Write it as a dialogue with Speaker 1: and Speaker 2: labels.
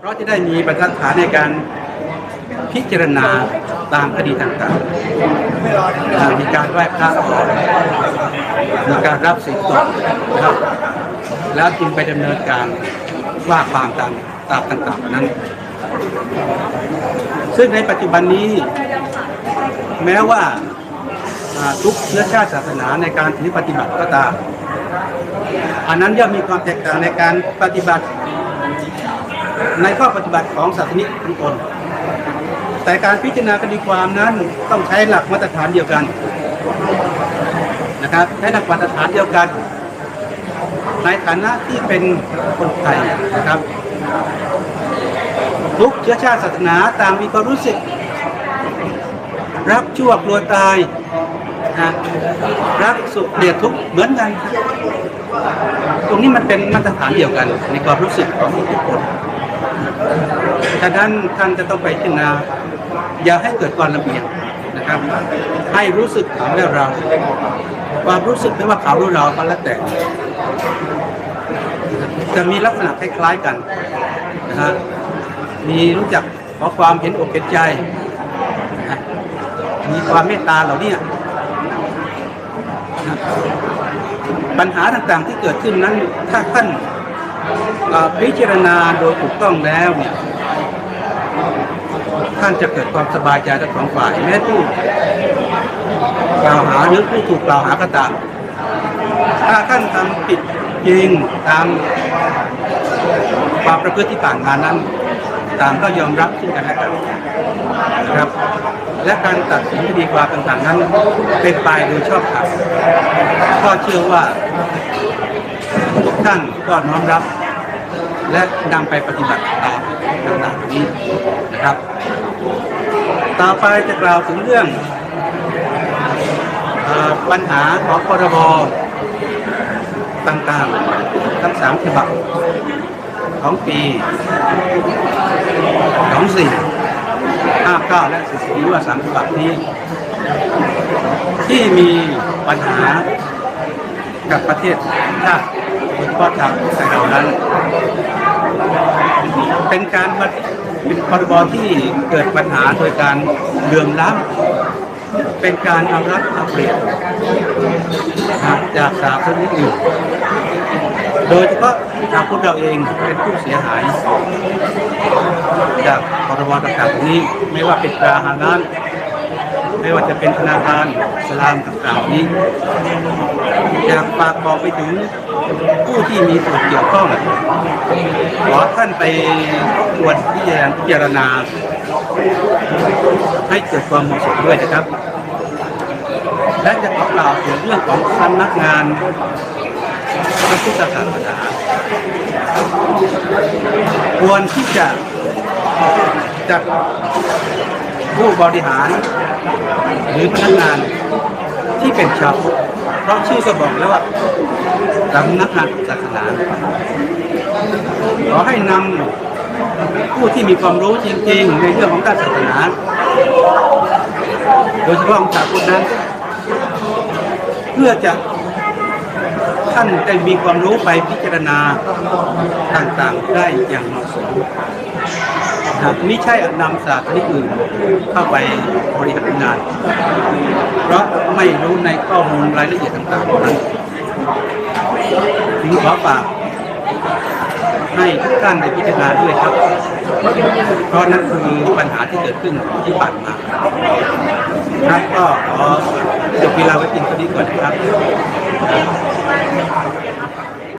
Speaker 1: เพราะจะได้มีบรรทัดฐานในการพิจารณาตามคดีต่างๆมีการไหว้พระมีการรับสิทธิ์ตกนะครับ แล้วจึงไปดำเนินการว่าความตามตามต่าง ๆ นั้น ซึ่งในปัจจุบันนี้ แม้ว่าอ่าทุกเชื้อชาติศาสนาในการถือปฏิบัติก็ตามอันนั้นย่อมมีความแตกต่างในการปฏิบัติ ในข้อปฏิบัติของศาสนิกทุกคนแต่การพิจารณาคดีความนั้นต้องใช้หลักมาตรฐานเดียวกันนะครับใช้หลักมาตรฐานเดียวกัน ในฐานะที่เป็นคนไทยนะครับ ทุกเชื้อชาติศาสนาต่างมีความรู้สึก รักชั่วกลัวตายนะรักสุขเกลียดทุกเหมือนกัน ตรงนี้มันเป็นมาตรฐานเดียวกัน ในความรู้สึกของทุกคน ฉะนั้นท่านจะต้องไปพิจารณาอย่าให้เกิดความลำเอียงนะครับ ให้รู้สึกเขาและเรา ความรู้สึกไม่ว่าเขาหรือเราก็แล้วแต่จะมีลักษณะคล้ายๆกันนะฮะมีรู้จักขอความเห็นอกเห็นใจ มีความเมตตาเหล่านี้ปัญหาต่างๆที่เกิดขึ้นนั้นถ้าท่าน พิจารณาโดยถูกต้องแล้วเนี่ยท่านจะเกิดความสบายใจทั้งสองฝ่ายแม้ผู้กล่าวหาหรือผู้ถูกกล่าวหาก็ตามถ้าท่านทำผิดจริงตามความประพฤติที่ผ่านมานั้นต่างก็ยอมรับซึ่งกันและกันนะครับ และการตัดสินคดีความต่างๆนั้น เป็นไปโดยชอบธรรมก็เชื่อว่า ท่านก็น้อมรับ และนำไปปฏิบัติตามต่างๆนี้นะครับ ต่อไปจะกล่าวถึงเรื่องอปัญหาของพรบต่างๆ ทั้งสามฉบับของปีสองสี่ห้าเก้าและสี่สี่ว่าสามฉบับนี้ ที่มีปัญหากับประเทศชาติ โดยเฉพาะชาวไทยเรานั้น เป็นการมาเป็นพรบที่เกิดปัญหาโดยการเลื่อมล้ำเป็นการเอารัดเอาเปรียบจากสาธารณอื่โดยเฉพาะชาวพุทธเราเองเป็นผู้เสียหาย จากพรบต่างๆนี้ไม่ว่าเป็นราหาร้าน ไม่ว่าจะเป็นธนาคารสลามต่างๆนี้อยากฝากบอกไปถึงผู้ที่มีส่วนเกี่ยวข้องขอท่านไปทบทวนพิจารณาพิจารณา ให้เกิดความเหมาะสมด้วยนะครับ และจะขอกล่าวถึงเรื่องของสำนักงานพระพุทธศาสนาควรที่จะจัด ผู้บริหาร หรือพนักงานที่เป็นชาวพุทธเพราะชื่อก็บอกแล้วว่าสำนักงานศาสนาขอให้นำผู้ที่มีความรู้จริงๆในเรื่องของการศาสนา โดยเฉพาะของชาวพุทธนั้น เพื่อจะท่านได้มีความรู้ไปพิจารณาต่างๆได้อย่างเหมาะสม ไม่ใช่นำศาสตร์นิอื่นเข้าไปบริหารงาน เพราะไม่รู้ในข้อมูลรายละเอียดต่างๆนั้นถึงขอฝากให้ทุกท่านได้พิจารณาด้วยครับ เพราะนั่นคือปัญหาที่เกิดขึ้นที่ผ่านมาครับก็ขอจบเวลาไว้เพียงเท่านี้ก่อนนะครับ